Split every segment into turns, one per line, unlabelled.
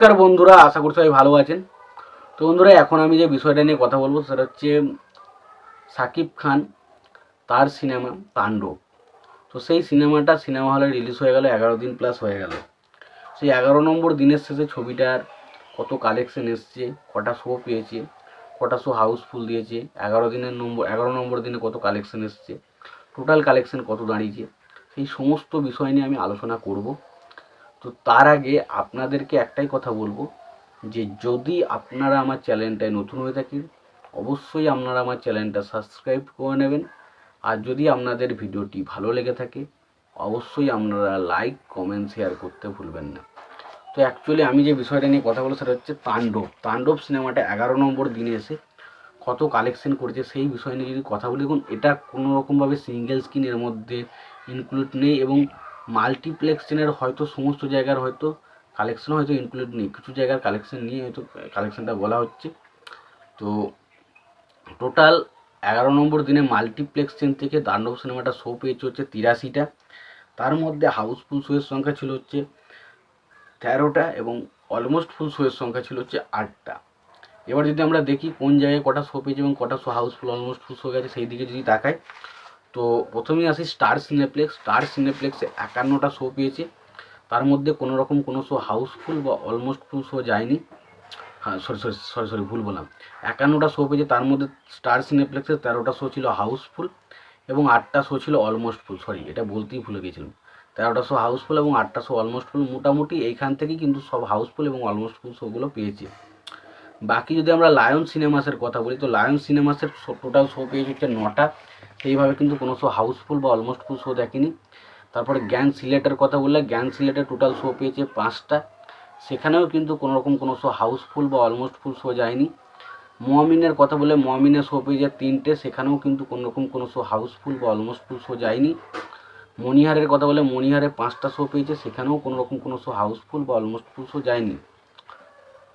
নমস্কার বন্ধুরা, আশা করি সবাই ভালো আছেন। তো বন্ধুরা, এখন আমি যে বিষয়টা নিয়ে কথা বলব সেটা হচ্ছে সাকিব খান, তার সিনেমা তাণ্ডব। তো সেই সিনেমাটা সিনেমা হলে রিলিজ হয়ে গেল, এগারো দিন প্লাস হয়ে গেল। সেই এগারো নম্বর দিনের শেষে ছবিটার কত কালেকশন এসছে, কটা শো পেয়েছে, কটা শো হাউসফুল দিয়েছে, এগারো দিনের নম্বর, এগারো নম্বর দিনে কত কালেকশন এসছে টোটাল কালেকশন কত দাঁড়িয়েছে, সেই সমস্ত বিষয় নিয়ে আমি আলোচনা করব। তো তার আগে আপনাদেরকে একটাই কথা বলব যে যদি আপনারা আমার চ্যানেলটায় নতুন হয়ে থাকেন, অবশ্যই আপনারা আমার চ্যানেলটা সাবস্ক্রাইব করে নেবেন। আর যদি আপনাদের ভিডিওটি ভালো লেগে থাকে, অবশ্যই আপনারা লাইক, কমেন্ট, শেয়ার করতে ভুলবেন না। তো অ্যাকচুয়ালি আমি যে বিষয়টা নিয়ে কথা বলব সেটা হচ্ছে তাণ্ডব। তাণ্ডব সিনেমাটা এগারো নম্বর দিনে এসে কত কালেকশন করেছে সেই বিষয় নিয়ে যদি কথা বলি, দেখুন, এটা কোনো রকমভাবে সিঙ্গেল স্ক্রিনের মধ্যে ইনক্লুড নেই এবং মাল্টিপ্লেক্সের হয়তো সমস্ত জায়গার হয়তো কালেকশন হয়তো ইনক্লুড নেই। কিছু জায়গার কালেকশন নিয়ে হয়তো কালেকশনটা বলা হচ্ছে। তো টোটাল এগারো নম্বর দিনে মাল্টিপ্লেক্স চেন থেকে তাণ্ডব সিনেমাটা শো পেয়েছে হচ্ছে তিরাশিটা। তার মধ্যে হাউসফুল শোয়ের সংখ্যা ছিল হচ্ছে তেরোটা এবং অলমোস্ট ফুল শোয়ের সংখ্যা ছিল হচ্ছে আটটা। এবার যদি আমরা দেখি কোন জায়গায় কটা শো পেয়েছে এবং কটা show housefull almost full show গেছে সেই দিকে যদি তাকাই তো প্রথমেই আসি স্টার সিনেপ্লেক্স স্টার সিনেপ্লেক্সে একান্নটা শো পেয়েছে। তার মধ্যে কোনো রকম কোনো শো হাউসফুল বা অলমোস্ট ফুল শো যায়নি। হ্যাঁ সরি সরি সরি সরি ভুল বললাম। একান্নটা শো পেয়েছে, তার মধ্যে স্টার সিনেপ্লেক্সের তেরোটা শো ছিল হাউসফুল এবং আটটা শো ছিল অলমোস্ট ফুল সরি এটা বলতেই ভুলে গেছিলাম। তেরোটা শো হাউসফুল এবং আটটা শো অলমোস্ট ফুল মোটামুটি এইখান থেকেই কিন্তু সব হাউসফুল এবং অলমোস্ট ফুল শোগুলো পেয়েছে। বাকি যদি আমরা লায়ন সিনেমাসের কথা বলি, তো লায়ন সিনেমাসের টোটাল শো পেয়েছে হচ্ছে নটা। সেইভাবে কিন্তু কোনো শো হাউসফুল বা অলমোস্ট ফুল শো দেখেনি। তারপরে জ্ঞান সিলেটের কথা বললে জ্ঞান সিলেটের টোটাল শো পেয়েছে পাঁচটা। সেখানেও কিন্তু কোনো রকম কোনো শো হাউসফুল বা অলমোস্ট ফুল শো যায়নি। মোয়ামিনের কথা বলে মোয়ামিনের শো পেয়েছে তিনটে সেখানেও কিন্তু কোনো রকম কোনো শো হাউসফুল বা অলমোস্ট ফুল শো যায়নি। মণিহারের কথা বলে মণিহারে পাঁচটা শো পেয়েছে সেখানেও কোনো রকম কোনো শো হাউসফুল বা অলমোস্ট ফুল শো যায়নি।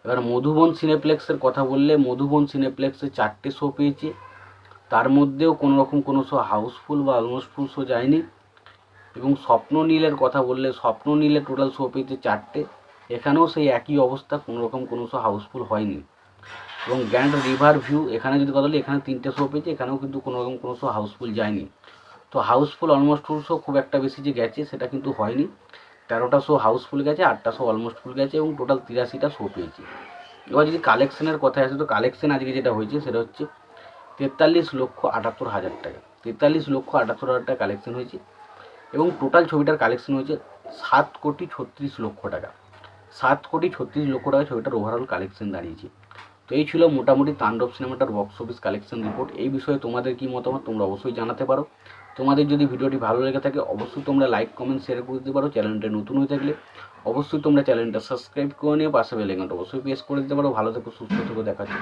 এবার মধুবন সিনেপ্লেক্সের কথা বললে মধুবন সিনেপ্লেক্সে চারটে শো পেয়েছে। তার মধ্যেও কোনো রকম কোনো শো হাউসফুল বা অলমোস্ট ফুল শো যায়নি। এবং স্বপ্ন নীলের কথা বললে স্বপ্ন নীলের টোটাল শো পেয়েছে চারটে। এখানেও সেই একই অবস্থা কোনো রকম কোনো শো হাউসফুল হয়নি। এবং গ্র্যান্ড রিভার ভিউ, এখানে যদি কথা বলি, এখানে তিনটে শো পেয়েছে, এখানেও কিন্তু কোনো রকম কোনো শো হাউসফুল যায়নি। তো হাউসফুল অলমোস্ট ফুল শো খুব একটা বেশি যে গেছে, সেটা কিন্তু হয়নি। তেরোটা শো হাউসফুল গেছে, আটটা শো অলমোস্ট ফুল গেছে, এবং টোটাল তিরাশিটা শো পেয়েছে। এবার যদি কালেকশনের কথায় আসে, তো কালেকশন আজকে যেটা হয়েছে, সেটা হচ্ছে তেতাল্লিশ লক্ষ আটাত্তর হাজার টাকা। তেতাল্লিশ লক্ষ আটাত্তর হাজার টাকা কালেকশন হয়েছে এবং টোটাল ছবিটার কালেকশন হয়েছে সাত কোটি ছত্রিশ লক্ষ টাকা। সাত কোটি ছত্রিশ লক্ষ টাকা ছবিটার ওভারঅল কালেকশন দাঁড়িয়েছে। তো এই ছিল মোটামুটি তাণ্ডব সিনেমাটার বক্স অফিস কালেকশন রিপোর্ট এই বিষয়ে তোমাদের কী মতামত তোমরা অবশ্যই জানাতে পারো। তোমাদের যদি ভিডিওটি ভালো লেগে থাকে, অবশ্যই তোমরা লাইক কমেন্ট শেয়ার করে দিতে পারো। চ্যানেলটা নতুন হয়ে থাকলে অবশ্যই তোমরা চ্যানেলটা সাবস্ক্রাইব করে নিয়ে পাশে বেলেগানটা অবশ্যই প্রেস করে দিতে পারো। ভালো থেকো, সুস্থ থেকো দেখাচ্ছি